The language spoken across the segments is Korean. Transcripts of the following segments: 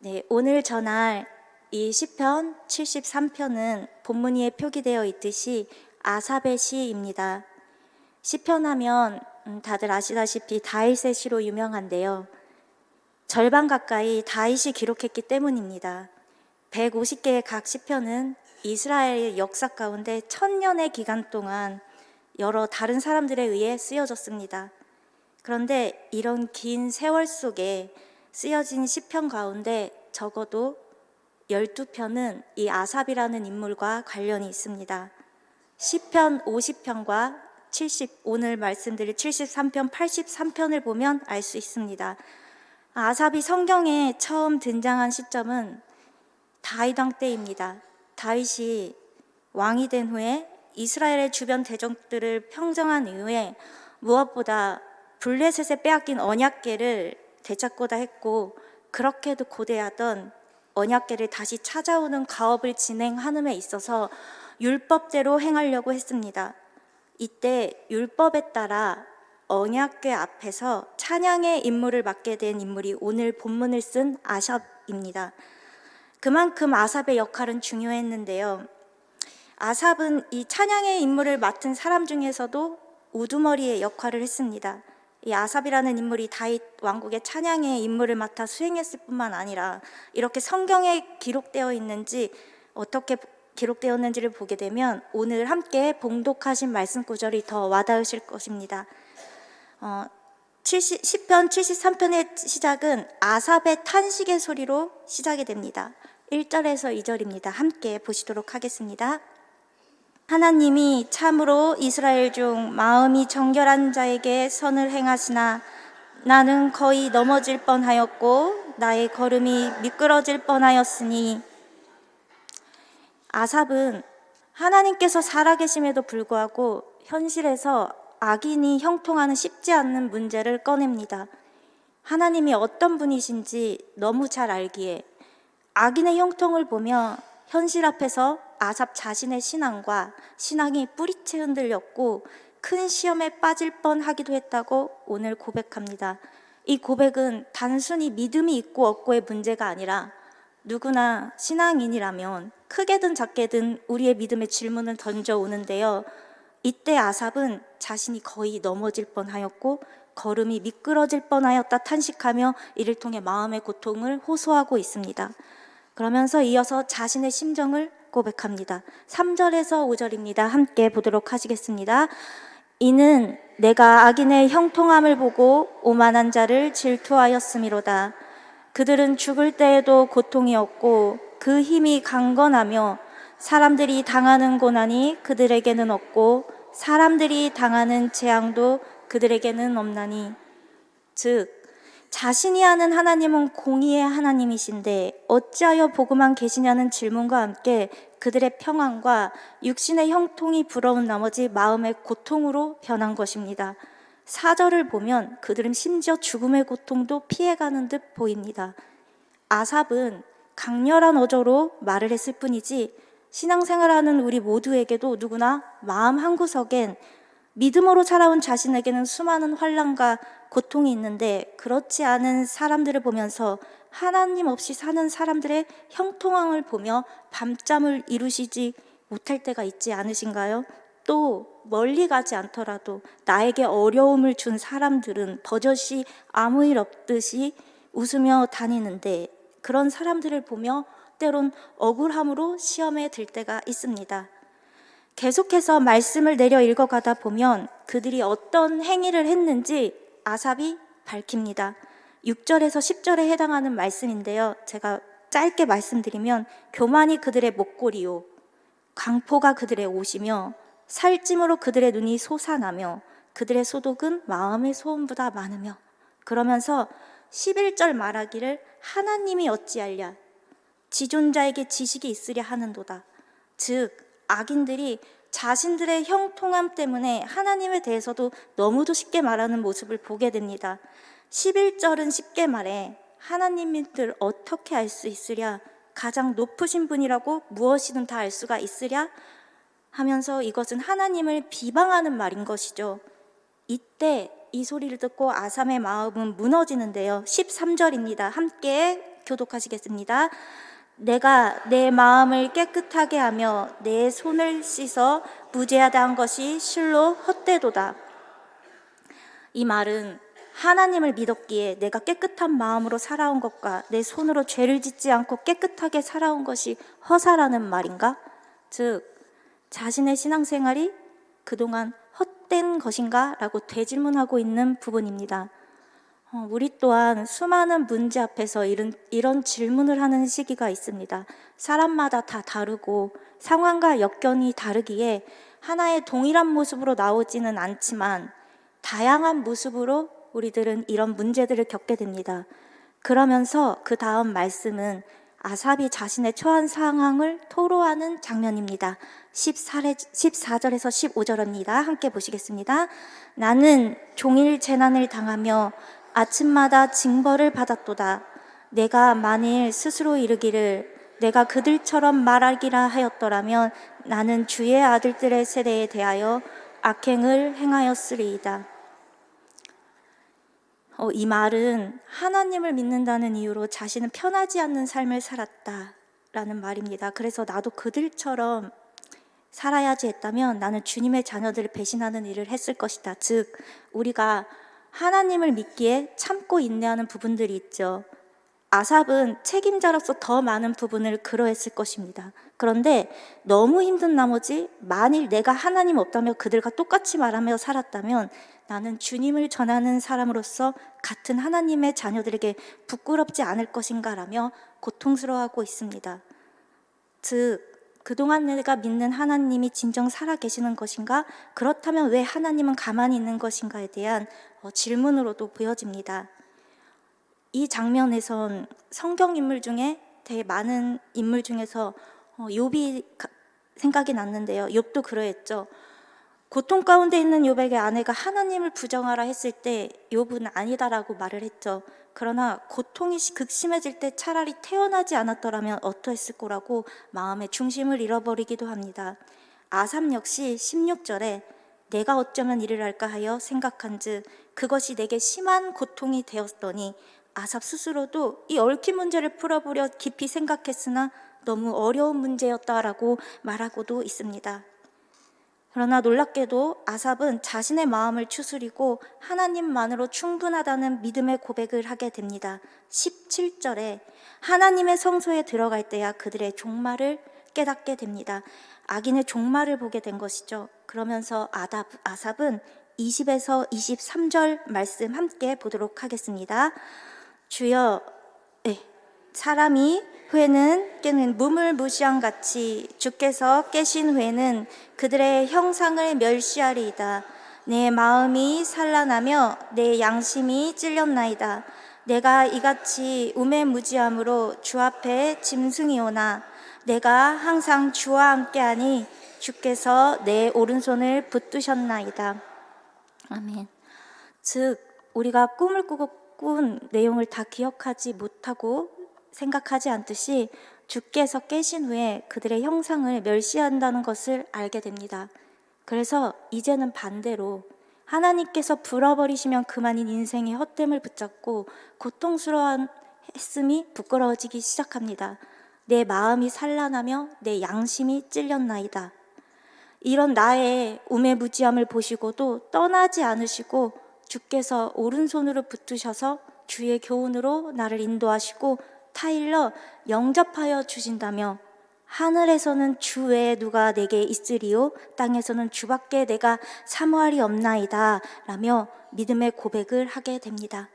네, 오늘 전할 이 시편 73편은 본문위에 표기되어 있듯이 아삽의 시입니다. 시편하면 음, 다들 아시다시피 다윗의 시로 유명한데요. 절반 가까이 다윗이 기록했기 때문입니다. 150개의 각 시편은 이스라엘의 역사 가운데 천년의 기간 동안 여러 다른 사람들에 의해 쓰여졌습니다. 그런데 이런 긴 세월 속에 쓰여진 시편 가운데 적어도 12편은 이 아삽이라는 인물과 관련이 있습니다. 시편 50편과 70 오늘 말씀드릴 73편, 83편을 보면 알 수 있습니다. 아삽이 성경에 처음 등장한 시점은 다윗 왕 때입니다. 다윗이 왕이 된 후에 이스라엘의 주변 대적들을 평정한 이후에 무엇보다 블레셋에 빼앗긴 언약궤를 되찾고자 했고 그렇게도 고대하던 언약궤를 다시 찾아오는 가업을 진행하는 데 있어서 율법대로 행하려고 했습니다. 이때 율법에 따라 언약궤 앞에서 찬양의 임무를 맡게 된 인물이 오늘 본문을 쓴 아삽입니다. 그만큼 아삽의 역할은 중요했는데요. 아삽은 이 찬양의 임무를 맡은 사람 중에서도 우두머리의 역할을 했습니다. 이 아삽이라는 인물이 다윗 왕국의 찬양의 임무를 맡아 수행했을 뿐만 아니라 이렇게 성경에 기록되어 있는지 어떻게 기록되었는지를 보게 되면 오늘 함께 봉독하신 말씀 구절이 더 와닿으실 것입니다. 어, 70, 10편 73편의 시작은 아삽의 탄식의 소리로 시작이 됩니다. 1절에서 2절입니다. 함께 보시도록 하겠습니다. 하나님이 참으로 이스라엘 중 마음이 정결한 자에게 선을 행하시나 나는 거의 넘어질 뻔하였고 나의 걸음이 미끄러질 뻔하였으니 아삽은 하나님께서 살아계심에도 불구하고 현실에서 악인이 형통하는 쉽지 않는 문제를 꺼냅니다. 하나님이 어떤 분이신지 너무 잘 알기에 악인의 형통을 보며 현실 앞에서 아삽 자신의 신앙과 신앙이 뿌리채 흔들렸고 큰 시험에 빠질 뻔하기도 했다고 오늘 고백합니다. 이 고백은 단순히 믿음이 있고 없고의 문제가 아니라 누구나 신앙인이라면 크게든 작게든 우리의 믿음의 질문을 던져오는데요. 이때 아삽은 자신이 거의 넘어질 뻔하였고 걸음이 미끄러질 뻔하였다 탄식하며 이를 통해 마음의 고통을 호소하고 있습니다. 그러면서 이어서 자신의 심정을 고백합니다. 3절에서 5절입니다. 함께 보도록 하시겠습니다. 이는 내가 악인의 형통함을 보고 오만한 자를 질투하였음이로다. 그들은 죽을 때에도 고통이 없고 그 힘이 강건하며 사람들이 당하는 고난이 그들에게는 없고 사람들이 당하는 재앙도 그들에게는 없나니 즉 자신이 아는 하나님은 공의의 하나님이신데 어찌하여 보고만 계시냐는 질문과 함께 그들의 평안과 육신의 형통이 부러운 나머지 마음의 고통으로 변한 것입니다. 사절을 보면 그들은 심지어 죽음의 고통도 피해가는 듯 보입니다. 아삽은 강렬한 어조로 말을 했을 뿐이지 신앙생활하는 우리 모두에게도 누구나 마음 한구석엔 믿음으로 살아온 자신에게는 수많은 환란과 고통이 있는데 그렇지 않은 사람들을 보면서 하나님 없이 사는 사람들의 형통함을 보며 밤잠을 이루시지 못할 때가 있지 않으신가요? 또 멀리 가지 않더라도 나에게 어려움을 준 사람들은 버젓이 아무 일 없듯이 웃으며 다니는데 그런 사람들을 보며 때론 억울함으로 시험에 들 때가 있습니다. 계속해서 말씀을 내려 읽어가다 보면 그들이 어떤 행위를 했는지 아삽이 밝힙니다. 6절에서 10절에 해당하는 말씀인데요. 제가 짧게 말씀드리면 교만이 그들의 목걸이요 강포가 그들의 옷이며 살찜으로 그들의 눈이 솟아나며 그들의 소독은 마음의 소음보다 많으며 그러면서 11절 말하기를 하나님이 어찌하랴 지존자에게 지식이 있으랴 하는도다. 즉 악인들이 자신들의 형통함 때문에 하나님에 대해서도 너무도 쉽게 말하는 모습을 보게 됩니다. 11절은 쉽게 말해 하나님들 어떻게 알 수 있으랴 가장 높으신 분이라고 무엇이든 다 알 수가 있으랴 하면서 이것은 하나님을 비방하는 말인 것이죠. 이때 이 소리를 듣고 아삼의 마음은 무너지는데요. 13절입니다. 함께 교독하시겠습니다. 내가 내 마음을 깨끗하게 하며 내 손을 씻어 무죄하다 한 것이 실로 헛되도다. 이 말은 하나님을 믿었기에 내가 깨끗한 마음으로 살아온 것과 내 손으로 죄를 짓지 않고 깨끗하게 살아온 것이 허사라는 말인가? 즉, 자신의 신앙생활이 그동안 헛된 것인가? 라고 되질문하고 있는 부분입니다. 어, 우리 또한 수많은 문제 앞에서 이런, 이런 질문을 하는 시기가 있습니다. 사람마다 다 다르고 상황과 여건이 다르기에 하나의 동일한 모습으로 나오지는 않지만 다양한 모습으로 우리들은 이런 문제들을 겪게 됩니다. 그러면서 그 다음 말씀은 아삽이 자신의 처한 상황을 토로하는 장면입니다. 14절, 14절에서 15절입니다. 함께 보시겠습니다. 나는 종일 재난을 당하며 아침마다 징벌을 받았도다. 내가 만일 스스로 이르기를 내가 그들처럼 말하기라 하였더라면 나는 주의 아들들의 세대에 대하여 악행을 행하였으리이다. 어, 이 말은 하나님을 믿는다는 이유로 자신은 편하지 않는 삶을 살았다라는 말입니다. 그래서 나도 그들처럼 살아야지 했다면 나는 주님의 자녀들을 배신하는 일을 했을 것이다. 즉, 우리가 하나님을 믿기에 참고 인내하는 부분들이 있죠. 아삽은 책임자로서 더 많은 부분을 그러했을 것입니다. 그런데 너무 힘든 나머지 만일 내가 하나님 없다며 그들과 똑같이 말하며 살았다면 나는 주님을 전하는 사람으로서 같은 하나님의 자녀들에게 부끄럽지 않을 것인가라며 고통스러워하고 있습니다. 즉, 그동안 내가 믿는 하나님이 진정 살아 계시는 것인가? 그렇다면 왜 하나님은 가만히 있는 것인가에 대한 어, 질문으로도 보여집니다. 이 장면에선 성경 인물 중에 되게 많은 인물 중에서 어, 욥이 가- 생각이 났는데요. 욥도 그러했죠. 고통 가운데 있는 욥에게 아내가 하나님을 부정하라 했을 때 욥은 아니다라고 말을 했죠. 그러나 고통이 시- 극심해질 때 차라리 태어나지 않았더라면 어떠했을 거라고 마음의 중심을 잃어버리기도 합니다. 아삼 역시 16절에 내가 어쩌면 이를 할까 하여 생각한즉 그것이 내게 심한 고통이 되었더니 아삽 스스로도 이 얽힌 문제를 풀어보려 깊이 생각했으나 너무 어려운 문제였다라고 말하고도 있습니다. 그러나 놀랍게도 아삽은 자신의 마음을 추스리고 하나님만으로 충분하다는 믿음의 고백을 하게 됩니다. 17절에 하나님의 성소에 들어갈 때야 그들의 종말을 깨닫게 됩니다. 악인의 종말을 보게 된 것이죠. 그러면서 아삽은 20에서 23절 말씀 함께 보도록 하겠습니다. 주여, 네, 사람이 후에는 깨는 무물무시한 같이 주께서 깨신 후에는 그들의 형상을 멸시하리이다. 내 마음이 산란하며 내 양심이 찔렸나이다. 내가 이같이 우매무지함으로 주 앞에 짐승이오나 내가 항상 주와 함께하니 주께서 내 오른손을 붙드셨나이다. 아멘. 즉 우리가 꿈을 꾸고 꾼 내용을 다 기억하지 못하고 생각하지 않듯이 주께서 깨신 후에 그들의 형상을 멸시한다는 것을 알게 됩니다. 그래서 이제는 반대로 하나님께서 불어버리시면 그만인 인생의 헛됨을 붙잡고 고통스러운 했음이 부끄러워지기 시작합니다. 내 마음이 산란하며 내 양심이 찔렸나이다. 이런 나의 우매무지함을 보시고도 떠나지 않으시고 주께서 오른손으로 붙으셔서 주의 교훈으로 나를 인도하시고 타일러 영접하여 주신다며 하늘에서는 주 외에 누가 내게 있으리요 땅에서는 주밖에 내가 사모할이 없나이다 라며 믿음의 고백을 하게 됩니다.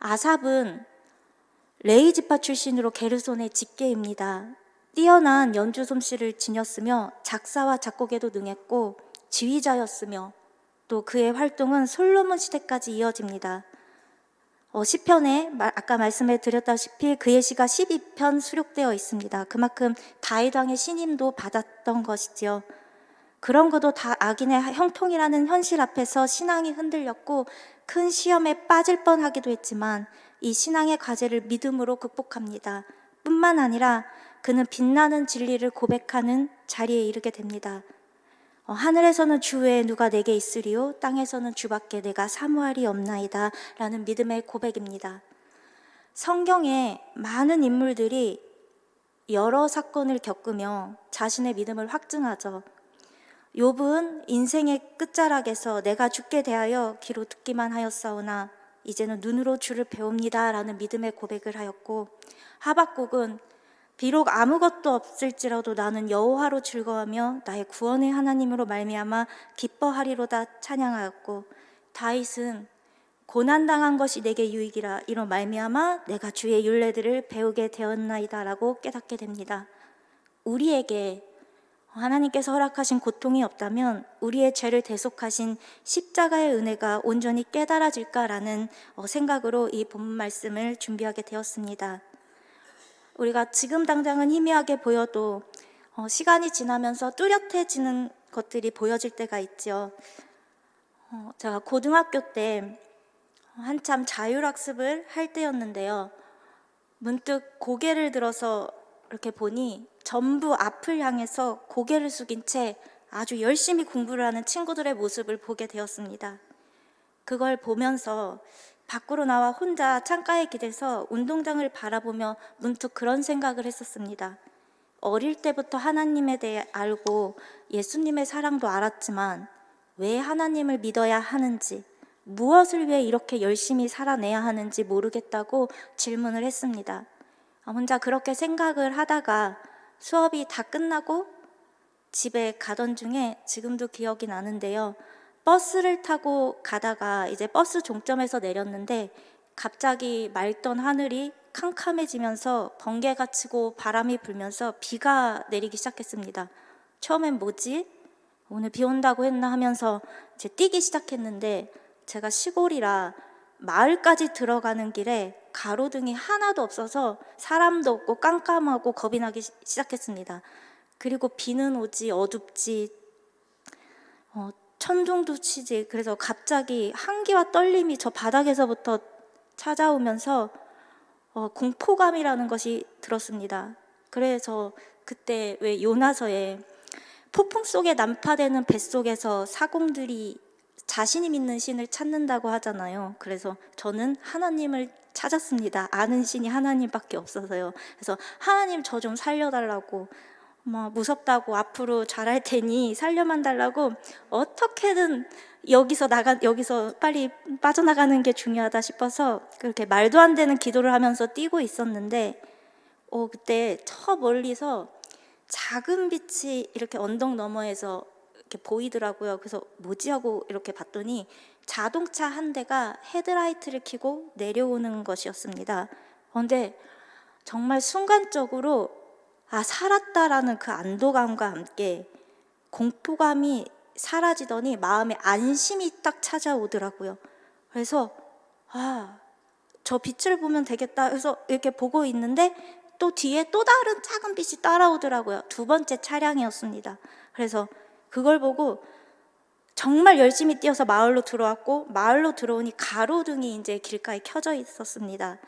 아삽은 레이 지파 출신으로 게르손의 직계입니다. 뛰어난 연주 솜씨를 지녔으며 작사와 작곡에도 능했고 지휘자였으며 또 그의 활동은 솔로몬 시대까지 이어집니다. 어, 시편에 마- 아까 말씀해 드렸다시피 그의 시가 12편 수록되어 있습니다. 그만큼 다윗 왕의 신임도 받았던 것이지요. 그런 것도 다 악인의 형통이라는 현실 앞에서 신앙이 흔들렸고 큰 시험에 빠질 뻔하기도 했지만 이 신앙의 과제를 믿음으로 극복합니다. 뿐만 아니라 그는 빛나는 진리를 고백하는 자리에 이르게 됩니다. 어, 하늘에서는 주 외에 누가 내게 있으리요 땅에서는 주밖에 내가 사모할이 없나이다 라는 믿음의 고백입니다. 성경에 많은 인물들이 여러 사건을 겪으며 자신의 믿음을 확증하죠. 욥은 인생의 끝자락에서 내가 죽게 대하여 귀로 듣기만 하였사오나 이제는 눈으로 주를 배웁니다라는 믿음의 고백을 하였고 하박국은 비록 아무것도 없을지라도 나는 여호와로 즐거워하며 나의 구원의 하나님으로 말미암아 기뻐하리로다 찬양하였고 다윗은 고난 당한 것이 내게 유익이라 이로 말미암아 내가 주의 윤례들을 배우게 되었나이다라고 깨닫게 됩니다. 우리에게 하나님께서 허락하신 고통이 없다면 우리의 죄를 대속하신 십자가의 은혜가 온전히 깨달아질까라는 어, 생각으로 이 본문 말씀을 준비하게 되었습니다. 우리가 지금 당장은 희미하게 보여도 어, 시간이 지나면서 뚜렷해지는 것들이 보여질 때가 있죠. 어, 제가 고등학교 때 한참 자율학습을 할 때였는데요. 문득 고개를 들어서 이렇게 보니 전부 앞을 향해서 고개를 숙인 채 아주 열심히 공부를 하는 친구들의 모습을 보게 되었습니다. 그걸 보면서 밖으로 나와 혼자 창가에 기대서 운동장을 바라보며 문득 그런 생각을 했었습니다. 어릴 때부터 하나님에 대해 알고 예수님의 사랑도 알았지만 왜 하나님을 믿어야 하는지, 무엇을 위해 이렇게 열심히 살아내야 하는지 모르겠다고 질문을 했습니다. 혼자 그렇게 생각을 하다가 수업이 다 끝나고 집에 가던 중에 지금도 기억이 나는데요. 버스를 타고 가다가 이제 버스 종점에서 내렸는데 갑자기 맑던 하늘이 캄캄해지면서 번개가 치고 바람이 불면서 비가 내리기 시작했습니다. 처음엔 뭐지? 오늘 비 온다고 했나 하면서 이제 뛰기 시작했는데 제가 시골이라 마을까지 들어가는 길에 가로등이 하나도 없어서 사람도 없고 깜깜하고 겁이 나기 시- 시작했습니다. 그리고 비는 오지 어둡지 어, 천둥도 치지 그래서 갑자기 한기와 떨림이 저 바닥에서부터 찾아오면서 어, 공포감이라는 것이 들었습니다. 그래서 그때 왜 요나서에 폭풍 속에 난파되는 뱃속에서 사공들이 자신이 믿는 신을 찾는다고 하잖아요. 그래서 저는 하나님을 찾았습니다. 아는 신이 하나님밖에 없어서요. 그래서 하나님 저 좀 살려달라고 뭐 무섭다고 앞으로 잘할 테니 살려만 달라고 어떻게든 여기서 나가 여기서 빨리 빠져나가는 게 중요하다 싶어서 그렇게 말도 안 되는 기도를 하면서 뛰고 있었는데 어 그때 저 멀리서 작은 빛이 이렇게 언덕 너머에서 이렇게 보이더라고요. 그래서 뭐지 하고 이렇게 봤더니 자동차 한 대가 헤드라이트를 켜고 내려오는 것이었습니다. 그런데 정말 순간적으로 아 살았다라는 그 안도감과 함께 공포감이 사라지더니 마음에 안심이 딱 찾아오더라고요. 그래서 아 저 빛을 보면 되겠다. 그래서 이렇게 보고 있는데 또 뒤에 또 다른 작은 빛이 따라오더라고요. 두 번째 차량이었습니다. 그래서 그걸 보고 정말 열심히 뛰어서 마을로 들어왔고 마을로 들어오니 가로등이 이제 길가에 켜져 있었습니다.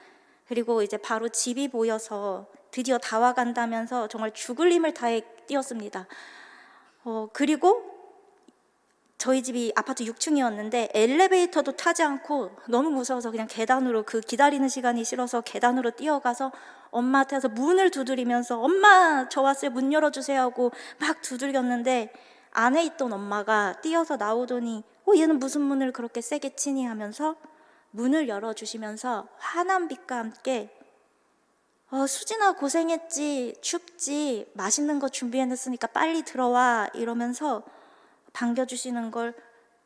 그리고 이제 바로 집이 보여서 드디어 다 와간다면서 정말 죽을 힘을 다해 뛰었습니다. 어, 그리고 저희 집이 아파트 6층이었는데 엘리베이터도 타지 않고 너무 무서워서 그냥 계단으로 그 기다리는 시간이 싫어서 계단으로 뛰어가서 엄마한테 가서 문을 두드리면서 엄마 저 왔어요. 문 열어주세요. 하고 막 두들겼는데 안에 있던 엄마가 뛰어서 나오더니 어 얘는 무슨 문을 그렇게 세게 치니? 하면서 문을 열어주시면서 환한 빛과 함께 어, 수진아 고생했지 춥지 맛있는 거 준비해놨으니까 빨리 들어와 이러면서 반겨주시는 걸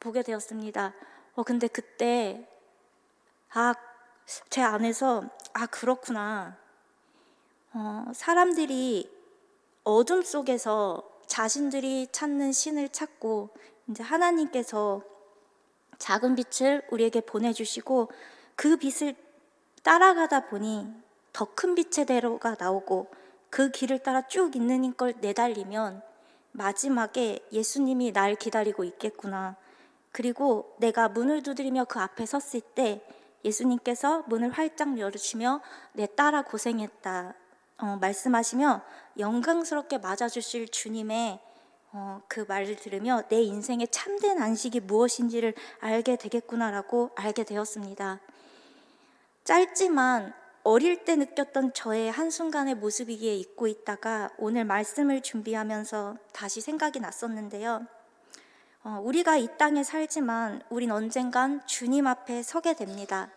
보게 되었습니다. 어, 근데 그때 아, 제 안에서 아 그렇구나. 어, 사람들이 어둠 속에서 자신들이 찾는 신을 찾고 이제 하나님께서 작은 빛을 우리에게 보내주시고 그 빛을 따라가다 보니 더 큰 빛의 대로가 나오고 그 길을 따라 쭉 있는 걸 내달리면 마지막에 예수님이 날 기다리고 있겠구나. 그리고 내가 문을 두드리며 그 앞에 섰을 때 예수님께서 문을 활짝 열으시며 내 딸아 고생했다. 어, 말씀하시며 영광스럽게 맞아주실 주님의 어, 그 말을 들으며 내 인생의 참된 안식이 무엇인지를 알게 되겠구나라고 알게 되었습니다. 짧지만 어릴 때 느꼈던 저의 한순간의 모습이기에 잊고 있다가 오늘 말씀을 준비하면서 다시 생각이 났었는데요. 어, 우리가 이 땅에 살지만 우린 언젠간 주님 앞에 서게 됩니다.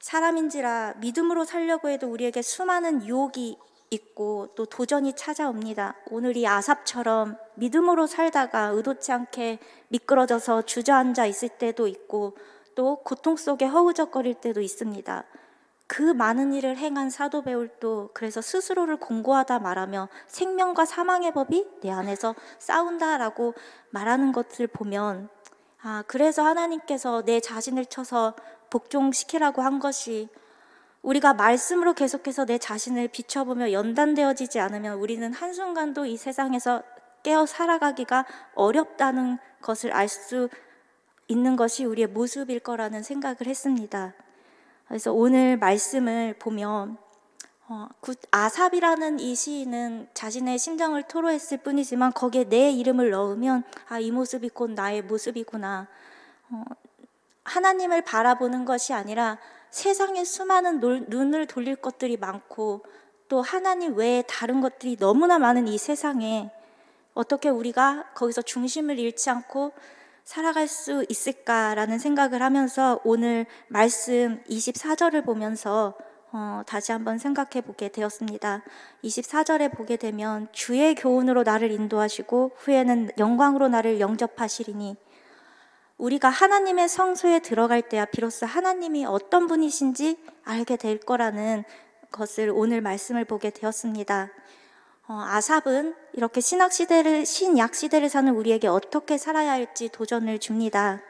사람인지라 믿음으로 살려고 해도 우리에게 수많은 유혹이 있고 또 도전이 찾아옵니다. 오늘 이 아삽처럼 믿음으로 살다가 의도치 않게 미끄러져서 주저앉아 있을 때도 있고 또 고통 속에 허우적거릴 때도 있습니다. 그 많은 일을 행한 사도 베울도 그래서 스스로를 공고하다 말하며 생명과 사망의 법이 내 안에서 싸운다라고 말하는 것을 보면 아 그래서 하나님께서 내 자신을 쳐서 복종시키라고 한 것이 우리가 말씀으로 계속해서 내 자신을 비춰보며 연단되어지지 않으면 우리는 한순간도 이 세상에서 깨어 살아가기가 어렵다는 것을 알 수 있는 것이 우리의 모습일 거라는 생각을 했습니다. 그래서 오늘 말씀을 보면 어, 굿- 아삽이라는 이 시인은 자신의 심정을 토로했을 뿐이지만 거기에 내 이름을 넣으면 아 이 모습이 곧 나의 모습이구나. 어, 하나님을 바라보는 것이 아니라 세상에 수많은 놀- 눈을 돌릴 것들이 많고 또 하나님 외에 다른 것들이 너무나 많은 이 세상에 어떻게 우리가 거기서 중심을 잃지 않고 살아갈 수 있을까라는 생각을 하면서 오늘 말씀 24절을 보면서 어, 다시 한번 생각해 보게 되었습니다. 24절에 보게 되면 주의 교훈으로 나를 인도하시고 후에는 영광으로 나를 영접하시리니 우리가 하나님의 성소에 들어갈 때야 비로소 하나님이 어떤 분이신지 알게 될 거라는 것을 오늘 말씀을 보게 되었습니다. 어, 아삽은 이렇게 신학 시대를 신약 시대를 사는 우리에게 어떻게 살아야 할지 도전을 줍니다.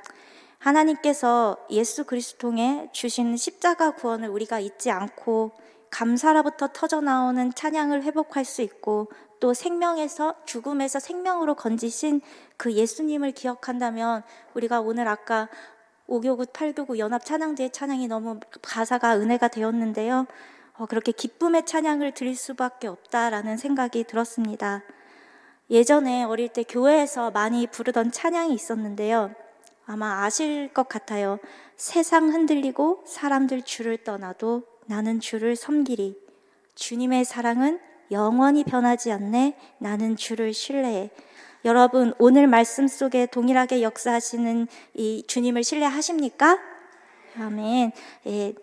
하나님께서 예수 그리스도 통해 주신 십자가 구원을 우리가 잊지 않고 감사로부터 터져 나오는 찬양을 회복할 수 있고 또 생명에서 죽음에서 생명으로 건지신 그 예수님을 기억한다면 우리가 오늘 아까 5교구, 8교구 연합 찬양제의 찬양이 너무 가사가 은혜가 되었는데요. 어, 그렇게 기쁨의 찬양을 드릴 수밖에 없다라는 생각이 들었습니다. 예전에 어릴 때 교회에서 많이 부르던 찬양이 있었는데요. 아마 아실 것 같아요. 세상 흔들리고 사람들 주를 떠나도 나는 주를 섬기리. 주님의 사랑은 영원히 변하지 않네. 나는 주를 신뢰해. 여러분, 오늘 말씀 속에 동일하게 역사하시는 이 주님을 신뢰하십니까? 아멘. 예.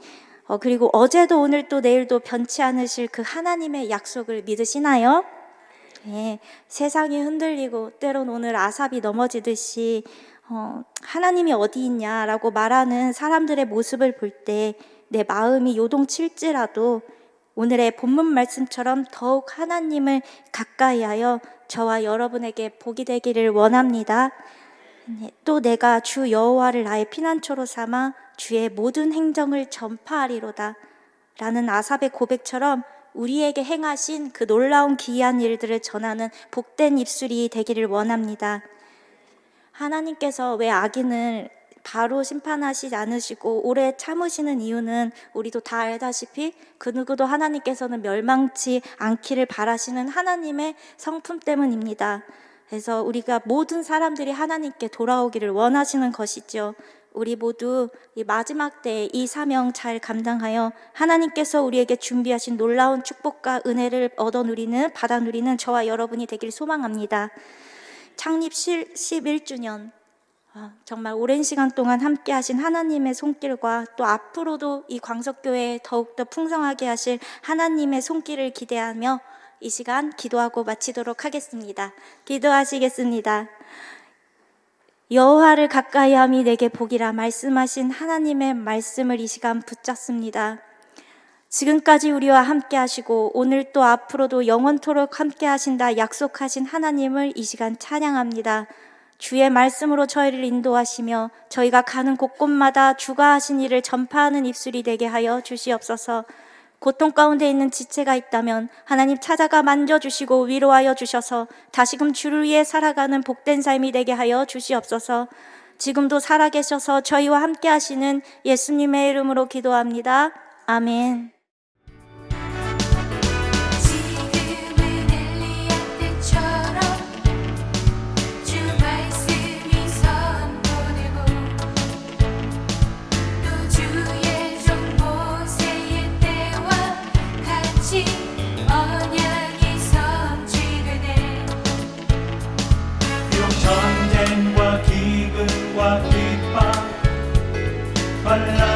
어, 그리고 어제도 오늘 또 내일도 변치 않으실 그 하나님의 약속을 믿으시나요? 예, 세상이 흔들리고 때론 오늘 아삽이 넘어지듯이 어, 하나님이 어디 있냐라고 말하는 사람들의 모습을 볼 때 내 마음이 요동칠지라도 오늘의 본문 말씀처럼 더욱 하나님을 가까이하여 저와 여러분에게 복이 되기를 원합니다. 네, 또 내가 주 여호와를 나의 피난처로 삼아 주의 모든 행정을 전파하리로다. 라는 아삽의 고백처럼 우리에게 행하신 그 놀라운 기이한 일들을 전하는 복된 입술이 되기를 원합니다. 하나님께서 왜 악인을 바로 심판하시지 않으시고 오래 참으시는 이유는 우리도 다 알다시피 그 누구도 하나님께서는 멸망치 않기를 바라시는 하나님의 성품 때문입니다. 그래서 우리가 모든 사람들이 하나님께 돌아오기를 원하시는 것이죠. 우리 모두 이 마지막 때에 이 사명 잘 감당하여 하나님께서 우리에게 준비하신 놀라운 축복과 은혜를 얻어 누리는 받아 누리는 저와 여러분이 되길 소망합니다. 창립 11주년 아, 정말 오랜 시간 동안 함께 하신 하나님의 손길과 또 앞으로도 이 광석교회에 더욱더 풍성하게 하실 하나님의 손길을 기대하며 이 시간 기도하고 마치도록 하겠습니다. 기도하시겠습니다. 여호와를 가까이함이 내게 복이라 말씀하신 하나님의 말씀을 이 시간 붙잡습니다. 지금까지 우리와 함께 하시고 오늘 또 앞으로도 영원토록 함께 하신다 약속하신 하나님을 이 시간 찬양합니다. 주의 말씀으로 저희를 인도하시며 저희가 가는 곳곳마다 주가 하신 일을 전파하는 입술이 되게 하여 주시옵소서. 고통 가운데 있는 지체가 있다면 하나님 찾아가 만져주시고 위로하여 주셔서 다시금 주를 위해 살아가는 복된 삶이 되게 하여 주시옵소서. 지금도 살아계셔서 저희와 함께 하시는 예수님의 이름으로 기도합니다. 아멘. but